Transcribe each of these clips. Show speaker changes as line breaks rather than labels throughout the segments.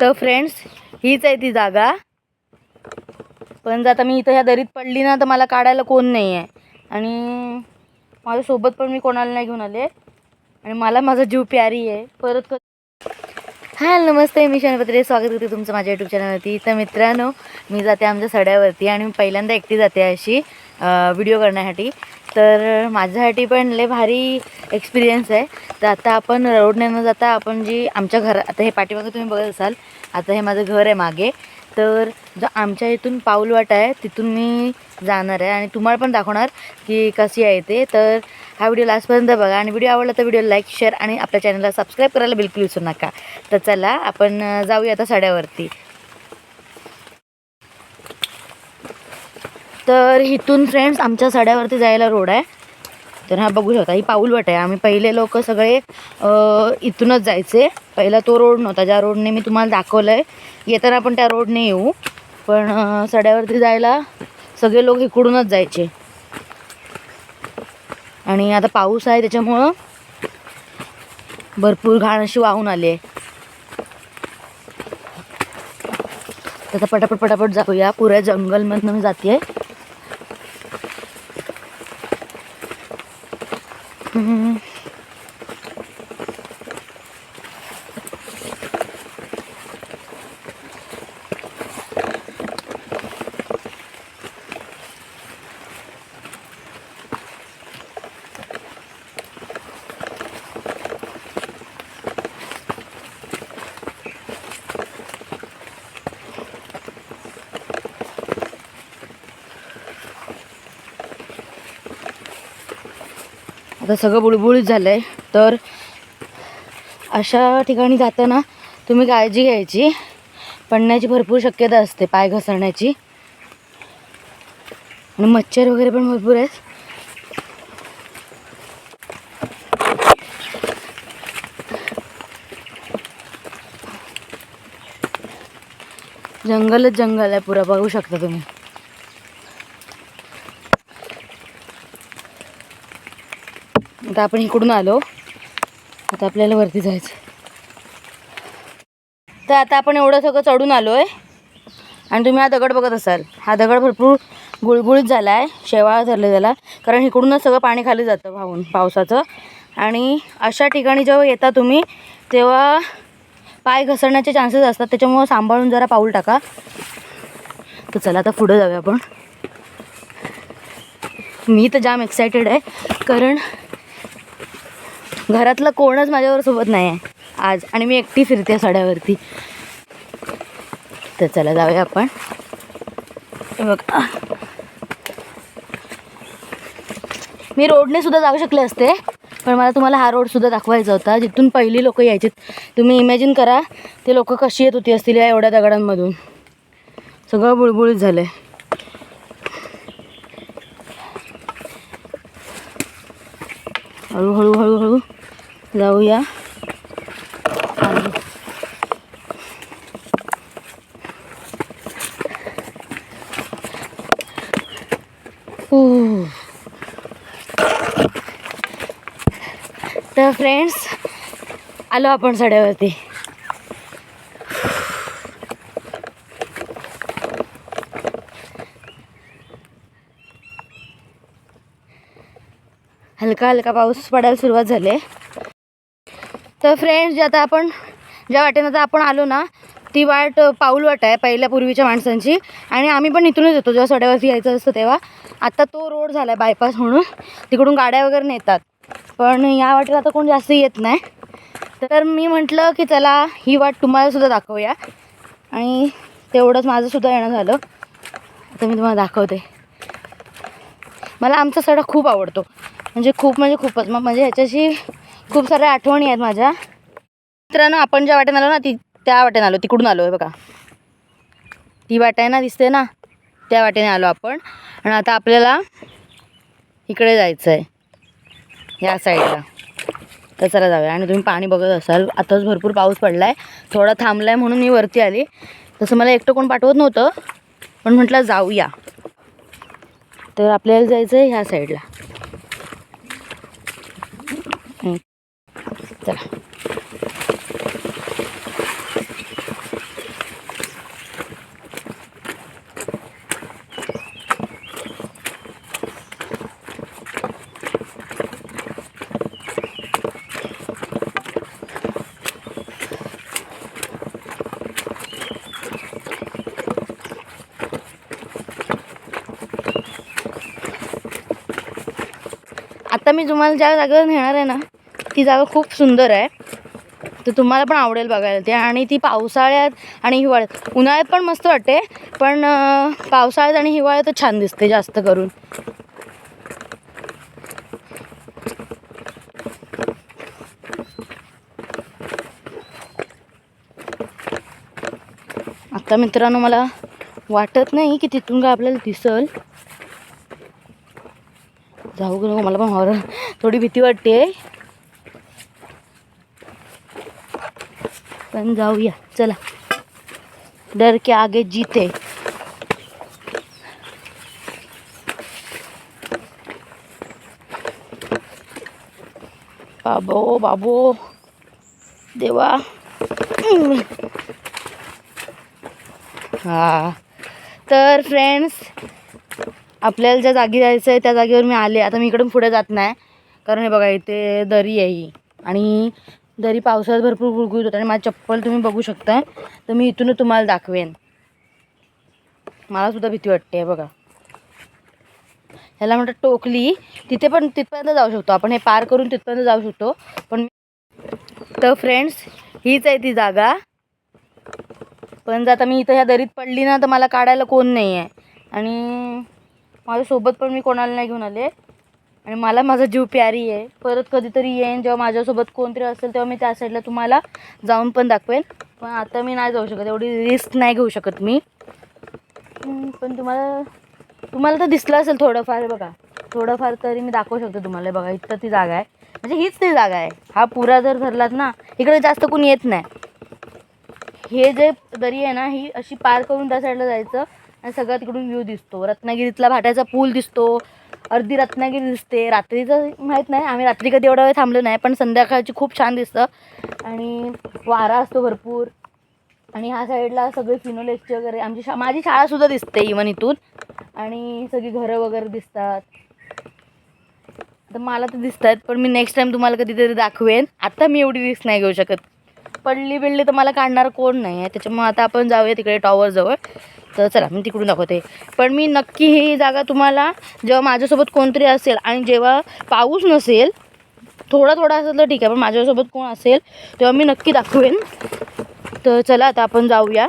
तर फ्रेंड्स हीच आहे ती जागा. पण जर आता मी इथं ह्या दरीत पडली ना तर मला काढायला कोण नाही आहे आणि माझ्यासोबत पण मी कोणाला नाही घेऊन आले. आणि मला माझा जीव प्यारी आहे. परत क नमस्ते मी शनपत्रे. स्वागत करते तुमचं माझ्या यूट्यूब चॅनलवरती तर मित्रांनो मी जाते आमच्या सड्यावरती आणि मी पहिल्यांदा एकटी जाते अशी. व्हिडिओ करण्यासाठी. तर माझ्यासाठी पण लय भारी एक्सपिरियन्स आहे. तर आता आपण रोडने न जाता आपण जी आमच्या घरा आता हे पाठीमागे तुम्ही बघत असाल आता हे माझं घर आहे मागे. तर जो आमच्या इथून पाऊलवाट आहे तिथून मी जाणार आहे. आणि तुम्हाला पण दाखवणार की कशी आहे ते. तर हा व्हिडिओ लास्टपर्यंत बघा. आणि व्हिडिओ आवडला तर व्हिडिओ लाईक शेअर आणि आपल्या चॅनलला सबस्क्राईब करायला बिलकुल विसरू नका. तर चला आपण जाऊया आता साड्यावरती. तर इथून फ्रेंड्स आमच्या सड्यावरती जायला रोड आहे. तर हा बघू शकता ही पाऊलवट आहे. आम्ही पहिले लोक सगळे इथूनच जायचे. पहिला तो रोड नव्हता. ज्या रोडने मी तुम्हाला दाखवलं आहे येताना आपण त्या रोडने येऊ. पण सड्यावरती जायला सगळे लोक इकडूनच जायचे. आणि आता पाऊस आहे त्याच्यामुळं भरपूर घाण अशी वाहून आली आहे. तर पटापट पटापट जाऊया. पुऱ्या जंगलमधनं मी जाते आता सगळं बुळबुळीत झालं आहे तर अशा ठिकाणी जाताना तुम्ही काळजी घ्यायची. पडण्याची भरपूर शक्यता असते पाय घसरण्याची. आणि मच्छर वगैरे पण भरपूर आहेत. जंगलच जंगल आहे पुरा बघू शकता तुम्ही. आता आपण इकडून आलो. आता आपल्याला वरती जायचं. तर आता आपण एवढं सगळं चढून आलो आहे आणि तुम्ही हा दगड बघत असाल. हा दगड भरपूर गुळगुळीत झाला आहे शेवाळ धरलं त्याला. कारण इकडूनच सगळं पाणी खाली जातं वाहून पावसाचं. आणि अशा ठिकाणी जेव्हा येता तुम्ही तेव्हा पाय घसरण्याचे चान्सेस असतात. त्याच्यामुळं सांभाळून जरा पाऊल टाका. तर चला आता पुढं जाऊया आपण. मी तर जाम एक्सायटेड आहे. कारण घरातलं कोणच माझ्यावर सोबत नाही आहे आज. आणि मी एकटी फिरते साड्यावरती. तर चला जाऊया आपण. बघ बघा. मी रोडने सुद्धा जाऊ शकले असते पण मला तुम्हाला हा रोडसुद्धा दाखवायचा होता. जिथून पहिली लोकं यायची. तुम्ही इमॅजिन करा ते लोक कशी येत होती असतील या एवढ्या दगडांमधून. सगळं बुळबुळीत झालं आहे हळूहळू हळूहळू. जाऊया. हो. तर फ्रेंड्स आलो आपण सड्यावरती. हलका हलका पाऊस पडायला सुरुवात झाली आहे. तर फ्रेंड्स जे आता आपण ज्या वाटेनं आता आपण आलो ना ती वाट पाऊल वाट आहे पहिल्या पूर्वीच्या माणसांची. आणि आम्ही पण इथूनच येतो जेव्हा सड्यावरती यायचं असतं तेव्हा. आता तो रोड झाला आहे बायपास म्हणून. तिकडून गाड्या वगैरे नेतात. पण या वाटेला आता कोण जास्त येत नाही. तर मी म्हटलं की चला ही वाट तुम्हालासुद्धा दाखवूया. आणि तेवढंच माझंसुद्धा येणं झालं. आता मी तुम्हाला दाखवते. मला आमचा सडा खूप आवडतो. म्हणजे खूप म्हणजे खूपच. मग म्हणजे ह्याच्याशी खूप साऱ्या आठवणी आहेत माझ्या. मित्रांनो आपण ज्या वाटेने आलो ना ती त्या वाटेने आलो. तिकडून आलो आहे बघा. ती वाट आहे ना दिसते ना? त्या वाटेने आलो आपण. आणि आता आपल्याला इकडे जायचं आहे या साईडला. तर चला जाऊया. आणि तुम्ही पाणी बघत असाल आताच भरपूर पाऊस पडला आहे थोडा थांबला आहे म्हणून मी वरती आली. तसं मला एकटं कोण पाठवत नव्हतं. पण म्हटलं जाऊया. तर आपल्याला जायचं आहे ह्या साईडला. Voilà. आता मी तुम्हाला ज्या जागेवर नेणार आहे ना ती जागा खूप सुंदर आहे. तर तुम्हाला पण आवडेल बघायला ते. आणि ती पावसाळ्यात आणि हिवाळ्यात. उन्हाळ्यात पण मस्त वाटते पण पावसाळ्यात आणि हिवाळ्यात छान दिसते जास्त करून. आता मित्रांनो मला वाटत नाही की तिथून काय आपल्याला दिसल. जाऊ नको मला पण हॉर थोडी भीती वाटते पण जाऊया. चला. डर के आगे जीते. बाबो बाबो. देवा. हा. तर फ्रेंड्स आपल्याला ज्या जागी जायचं आहे त्या जागेवर मी आले. आता मी इकडून पुढे जात नाही. कारण हे बघा इथे दरी आहे आणि दरी पावसात भरपूर गुळगुळत होता आणि माझी चप्पल तुम्ही बघू शकता तर मी इथूनच तुम्हाला दाखवेन. मलासुद्धा भीती वाटते बघा. ह्याला म्हणतात टोकली. तिथे पण तिथपर्यंत जाऊ शकतो आपण. हे पार करून तिथपर्यंत जाऊ शकतो. पण तर फ्रेंड्स हीच आहे ती जागा. पण जर आता मी इथं ह्या दरीत पडली ना तर मला काढायला कोण नाही आहे आणि माझ्यासोबत पण मी कोणाला नाही घेऊन आले. आणि मला माझा जीव प्यारी आहे. परत कधीतरी येईन जेव्हा माझ्यासोबत कोणतरी असेल तेव्हा मी त्या साईडला तुम्हाला जाऊन पण दाखवेन. पण आता मी नाही जाऊ शकत एवढी रिस्क नाही घेऊ शकत मी. पण तुम्हाला तुम्हाला तर दिसलं असेल थोडंफार बघा. थोडंफार तरी मी दाखवू शकतो तुम्हाला बघा इथं ती जागा आहे. म्हणजे हीच ती जागा आहे. हा पुरा जर धरलात ना इकडे जास्त कोणी येत नाही. हे जे दरी आहे ना ही अशी पार करून त्या साईडला जायचं आणि सगळ्यात तिकडून व्ह्यू दिसतो. रत्नागिरीतला भाट्याचा पूल दिसतो. अर्धी रत्नागिरी दिसते. रात्रीचं माहीत नाही. आम्ही रात्री कधी एवढा वेळ थांबलो नाही पण संध्याकाळची खूप छान दिसतं. आणि वारा असतो भरपूर. आणि ह्या साईडला सगळे फिनोलेक्सचे वगैरे आमची शा माझी शाळासुद्धा दिसते इवन इथून. आणि सगळी घरं वगैरे दिसतात. तर मला तर दिसत आहेत पण मी नेक्स्ट टाईम तुम्हाला कधीतरी दाखवेन. आत्ता मी एवढी रिस्क नाही घेऊ शकत. पडली बिडली तर मला काढणार कोण नाही आहे. त्याच्यामुळे आता आपण जाऊया तिकडे टॉवरजवळ तर चला मी तिकडून दाखवते. पण मी नक्की ही जागा तुम्हाला जेव्हा माझ्यासोबत कोणतरी असेल आणि जेव्हा पाऊस नसेल थोडा थोडा असेल तर ठीक आहे पण माझ्यासोबत कोण असेल तेव्हा मी नक्की दाखवेन. तर चला आता आपण जाऊया.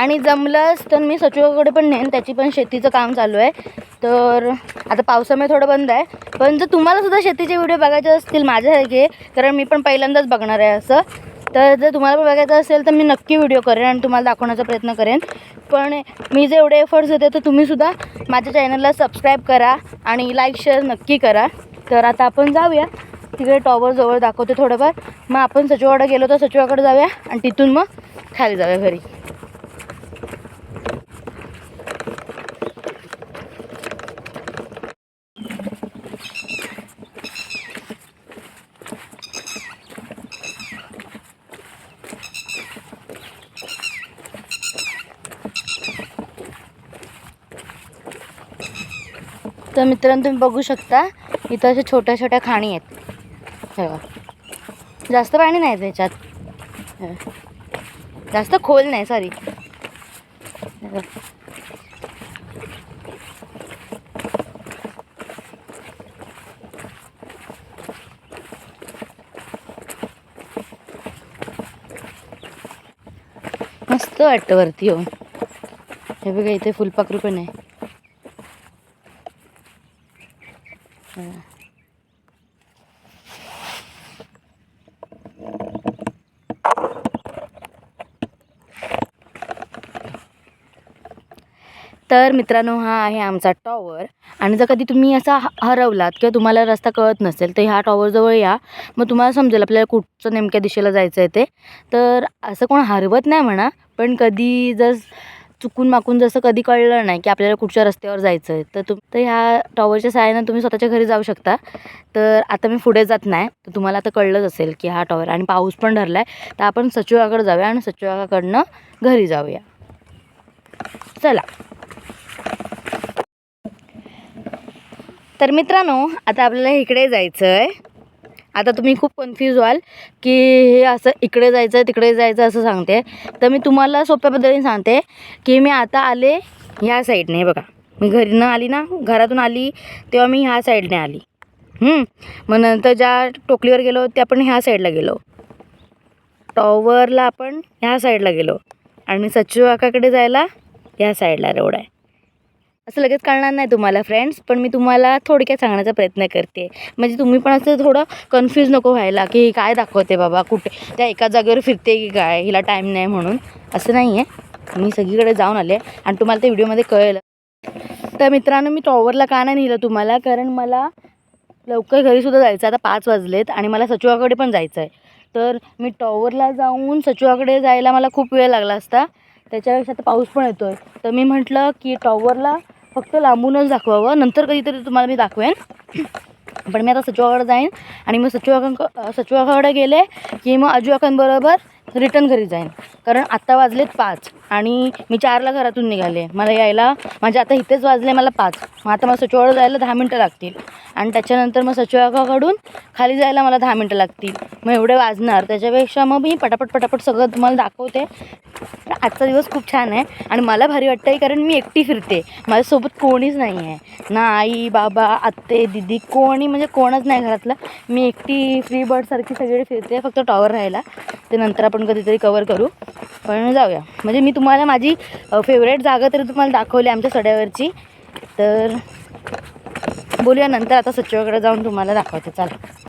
आणि जमलंच तर मी सचिवाकडे पण नेन त्याची पण शेतीचं काम चालू आहे. तर आता पावसामुळे थोडं बंद आहे. पण जर तुम्हालासुद्धा शेतीचे व्हिडिओ बघायचे असतील माझ्यासारखे कारण मी पण पहिल्यांदाच बघणार आहे असं तर जर तुम्हाला पण बघायचं असेल तर मी नक्की व्हिडिओ करेन आणि तुम्हाला दाखवण्याचा प्रयत्न करेन. पण मी जे एवढे एफर्ट्स देते तर तुम्हीसुद्धा माझ्या चॅनलला सबस्क्राईब करा आणि लाईक शेअर नक्की करा. तर आता आपण जाऊया. तिकडे टॉवरजवळ दाखवते थोडंफार. मग आपण सचिवाकडे गेलो तर सचिवाकडे जाऊया आणि तिथून मग खाली जाऊया घरी. तर मित्रांनो तुम्ही बघू शकता इथं अशा छोट्या छोट्या खाणी आहेत. हे जास्त पाणी नाही त्याच्यात जास्त खोल नाही सॉरी मस्त वाटतं वरती हो हे बघा इथे फुलपाखरू पण आहे. तर मित्रांनो हा आहे आमचा टॉवर आणि जर कधी तुम्ही असा हरवलात किंवा तुम्हाला रस्ता कळत नसेल तर ह्या टॉवरजवळ या. मग तुम्हाला समजेल आपल्याला कुठचं नेमक्या दिशेला जायचं आहे ते. तर असं कोण हरवत नाही म्हणा पण कधी जर चुकून माकून जसं कधी कळलं नाही की आपल्याला कुठच्या रस्त्यावर जायचं आहे. तर तुम तर ह्या टॉवरच्या सहाय्यानं तुम्ही स्वतःच्या घरी जाऊ शकता. तर आता मी पुढे जात नाही. तर तुम्हाला आता कळलंच असेल की हा टॉवर आणि पाऊस पण धरला आहे तर आपण सचिवाकडे जाऊया आणि सचिवाकडनं घरी जाऊया. चला. तर मित्रांनो आता आपल्याला इकडे जायचं आहे आता तुम्ही खूप कन्फ्यूज व्हाल की हे असं इकडे जायचं आहे तिकडे जायचं असं सांगते. तर मी तुम्हाला सोप्या पद्धतीने सांगते की मी आता आले ह्या साईडने हे बघा मी घरीनं आली ना घरातून आली तेव्हा मी ह्या साईडने आली. मग नंतर ज्या टोकलीवर गेलो ते आपण ह्या साईडला गेलो. टॉवरला आपण ह्या साईडला गेलो. आणि सचिव काकाकडे जायला ह्या साईडला रोड आहे. असं लगेच कळणार नाही तुम्हाला फ्रेंड्स पण मी तुम्हाला थोडक्यात सांगण्याचा प्रयत्न करते. म्हणजे तुम्ही पण असं थोडं कन्फ्यूज नको व्हायला की ही काय दाखवते बाबा कुठे? त्या एका जागेवर फिरते की काय? हिला टाईम नाही म्हणून. असं नाही आहे मी सगळीकडे जाऊन आले आणि तुम्हाला ते व्हिडिओमध्ये कळेल. तर मित्रांनो मी टॉवरला का नाही नेलं तुम्हाला? कारण मला लवकर घरीसुद्धा जायचं आहे. आता पाच वाजलेत आणि मला सचिवाकडे पण जायचं आहे तर मी टॉवरला जाऊन सचिवाकडे जायला मला खूप वेळ लागला असता. त्याच्यापेक्षा आता पाऊस पण येतो आहे तर मी म्हटलं की टॉवरला फक्त लांबूनच दाखवावं. नंतर कधीतरी तुम्हाला मी दाखवेन. पण मी आता सचिवाकडे जाईन आणि मग सचिवाकांक सचिवाकडे गेले की मग अजुआकांबरोबर रिटर्न घरी जाईन. कारण आत्ता वाजलेत पाच. आणि मी चारला घरातून निघाले. मला यायला माझे आता इथेच वाजले मला पाच. मग आता मला सचिवाकडे जायला दहा मिनटं लागतील. आणि त्याच्यानंतर मग सचिवाकाकडून खाली जायला मला दहा मिनटं लागतील. मग एवढे वाजणार. त्याच्यापेक्षा मग मी पटापट पटापट सगळं तुम्हाला दाखवते. आजचा दिवस खूप छान आहे. आणि मला भारी वाटतं आहे कारण मी एकटी फिरते. माझ्यासोबत कोणीच नाही आहे. ना आई बाबा आत्ते दिदी कोणी म्हणजे कोणच नाही घरातलं. मी एकटी फ्री बर्डसारखी सगळी फिरते. फक्त टॉवर राहायला. ते नंतर आपण कधीतरी कवर करू. पण जाऊया. म्हणजे मी तुम्हाला माझी फेवरेट जागा तरी तुम्हाला दाखवली आमच्या सड्यावरची. तर बोलूया नंतर आता सचिवाकडे जाऊन तुम्हाला दाखवते. चालेल.